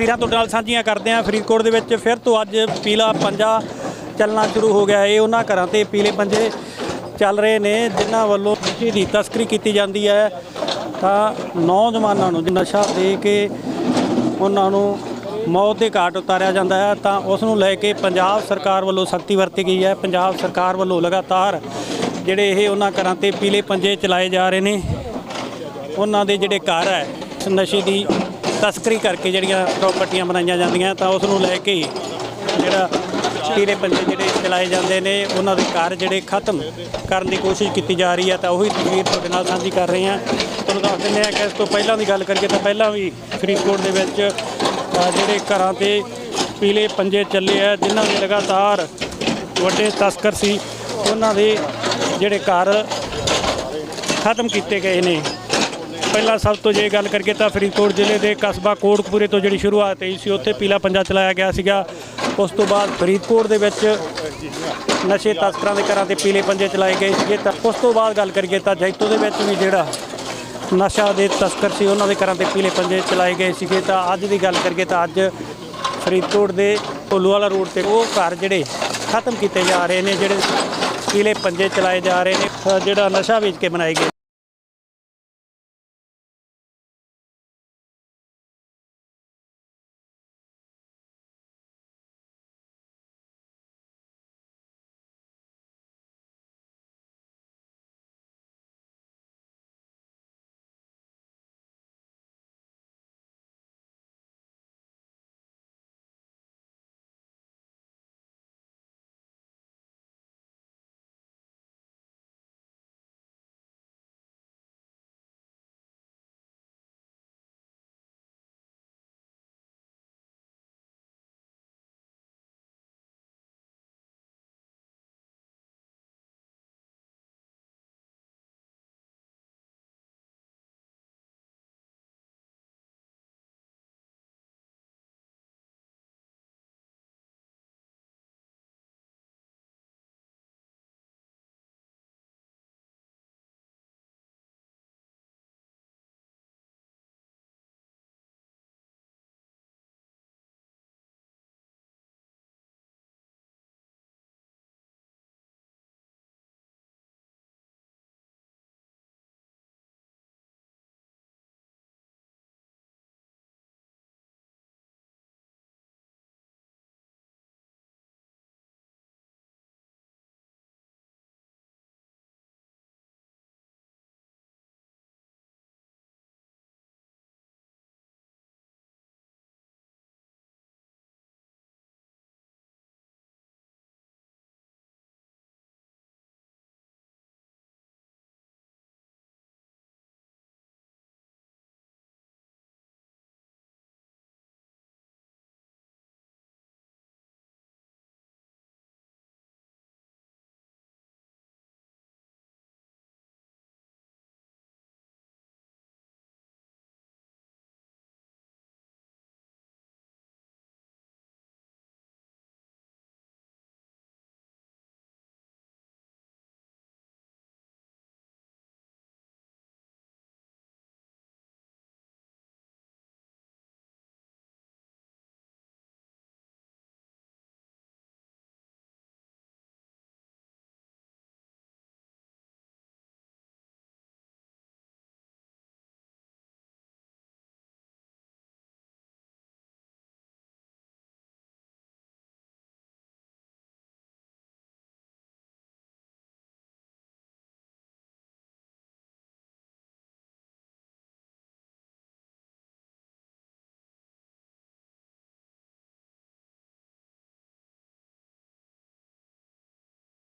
ਤਸਵੀਰਾਂ ਤੁਹਾਡੇ ਨਾਲ ਸਾਂਝੀਆਂ ਕਰਦੇ ਹਾਂ। ਫਰੀਦਕੋਟ ਦੇ ਵਿੱਚ ਫਿਰ ਤੋਂ ਅੱਜ ਪੀਲਾ ਪੰਜਾ ਚੱਲਣਾ ਸ਼ੁਰੂ ਹੋ ਗਿਆ ਇਹ ਉਹਨਾਂ ਘਰਾਂ ਤੇ ਪੀਲੇ ਪੰਜੇ ਚੱਲ ਰਹੇ ਨੇ, ਜਿਨ੍ਹਾਂ ਵੱਲੋਂ ਨਸ਼ੇ ਦੀ ਤਸਕਰੀ ਕੀਤੀ ਜਾਂਦੀ ਹੈ। ਤਾਂ ਨੌਜਵਾਨਾਂ ਨੂੰ ਨਸ਼ਾ ਦੇ ਕੇ ਉਹਨਾਂ ਨੂੰ ਮੌਤ ਦੇ ਘਾਟ ਉਤਾਰਿਆ ਜਾਂਦਾ ਹੈ। ਤਾਂ ਉਸ ਨੂੰ ਲੈ ਕੇ ਪੰਜਾਬ ਸਰਕਾਰ ਵੱਲੋਂ ਸਖਤੀ ਵਰਤੀ ਗਈ ਹੈ। ਪੰਜਾਬ ਸਰਕਾਰ ਵੱਲੋਂ ਲਗਾਤਾਰ ਜਿਹੜੇ ਇਹ ਉਹਨਾਂ ਘਰਾਂ ਤੇ ਪੀਲੇ ਪੰਜੇ ਚਲਾਏ ਜਾ ਰਹੇ ਨੇ। ਉਹਨਾਂ ਦੇ ਜਿਹੜੇ ਘਰ ਹੈ, ਨਸ਼ੇ ਦੀ ਤਸਕਰੀ ਕਰਕੇ ਜਿਹੜੀਆਂ ਪ੍ਰਾਪਰਟੀਆਂ ਬਣਾਈਆਂ ਜਾਂਦੀਆਂ ਤਾਂ ਉਸ ਨੂੰ ਲੈ ਕੇ ਹੀ ਜਿਹੜਾ ਪੀਲੇ ਪੰਜੇ ਜਿਹੜੇ ਚਲਾਏ ਜਾਂਦੇ ਨੇ, ਉਹਨਾਂ ਦੇ ਘਰ ਜਿਹੜੇ ਖਤਮ ਕਰਨ ਦੀ ਕੋਸ਼ਿਸ਼ ਕੀਤੀ ਜਾ ਰਹੀ ਹੈ ਤਾਂ ਉਹੀ ਤਸਵੀਰ ਤੁਹਾਡੇ ਨਾਲ ਸਾਂਝੀ ਕਰ ਰਹੇ ਹਾਂ। ਤੁਹਾਨੂੰ ਦੱਸ ਦਿੰਦੇ ਹਾਂ ਕਿ ਇਸ ਤੋਂ ਪਹਿਲਾਂ ਦੀ ਗੱਲ ਕਰੀਏ ਤਾਂ ਪਹਿਲਾਂ ਵੀ ਫਰੀਦਕੋਟ ਦੇ ਵਿੱਚ ਜਿਹੜੇ ਘਰਾਂ ਤੇ ਪੀਲੇ ਪੰਜੇ ਚੱਲੇ ਆ, ਜਿਨ੍ਹਾਂ ਦੇ ਲਗਾਤਾਰ ਵੱਡੇ ਤਸਕਰ ਸੀ, ਉਹਨਾਂ ਦੇ ਜਿਹੜੇ ਘਰ ਖਤਮ ਕੀਤੇ ਗਏ ਨੇ। ਪਹਿਲਾਂ ਸਭ ਤੋਂ ਜੇ ਗੱਲ ਕਰੀਏ ਤਾਂ ਫਰੀਦਕੋਟ ਜ਼ਿਲ੍ਹੇ ਦੇ ਕਸਬਾ ਕੋਟਕਪੂਰੇ ਤੋਂ ਜਿਹੜੀ ਸ਼ੁਰੂਆਤ ਹੋਈ ਸੀ ਉੱਥੇ ਪੀਲਾ ਪੰਜਾ ਚਲਾਇਆ ਗਿਆ ਸੀਗਾ। ਉਸ ਤੋਂ ਬਾਅਦ ਫਰੀਦਕੋਟ ਦੇ ਵਿੱਚ ਨਸ਼ੇ ਤਸਕਰਾਂ ਦੇ ਘਰਾਂ ਤੇ ਪੀਲੇ ਪੰਜੇ ਚਲਾਏ ਗਏ ਸੀਗੇ। ਤਾਂ ਉਸ ਤੋਂ ਬਾਅਦ ਗੱਲ ਕਰੀਏ ਤਾਂ ਜੈਤੋ ਦੇ ਵਿੱਚ ਵੀ ਜਿਹੜਾ ਨਸ਼ਾ ਦੇ ਤਸਕਰ ਸੀ ਉਹਨਾਂ ਦੇ ਘਰਾਂ ਤੇ ਪੀਲੇ ਪੰਜੇ ਚਲਾਏ ਗਏ ਸੀਗੇ। ਤਾਂ ਅੱਜ ਦੀ ਗੱਲ ਕਰੀਏ ਤਾਂ ਅੱਜ ਫਰੀਦਕੋਟ ਦੇ ਢੋਲੂ ਵਾਲਾ ਰੋਡ ਤੇ ਉਹ ਘਰ ਜਿਹੜੇ ਖਤਮ ਕੀਤੇ ਜਾ ਰਹੇ ਨੇ ਜਿਹੜੇ ਪੀਲੇ ਪੰਜੇ ਚਲਾਏ ਜਾ ਰਹੇ ਨੇ। ਅ, ਜਿਹੜਾ ਨਸ਼ਾ ਵੇਚ ਕੇ ਬਣਾਏ ਗਏ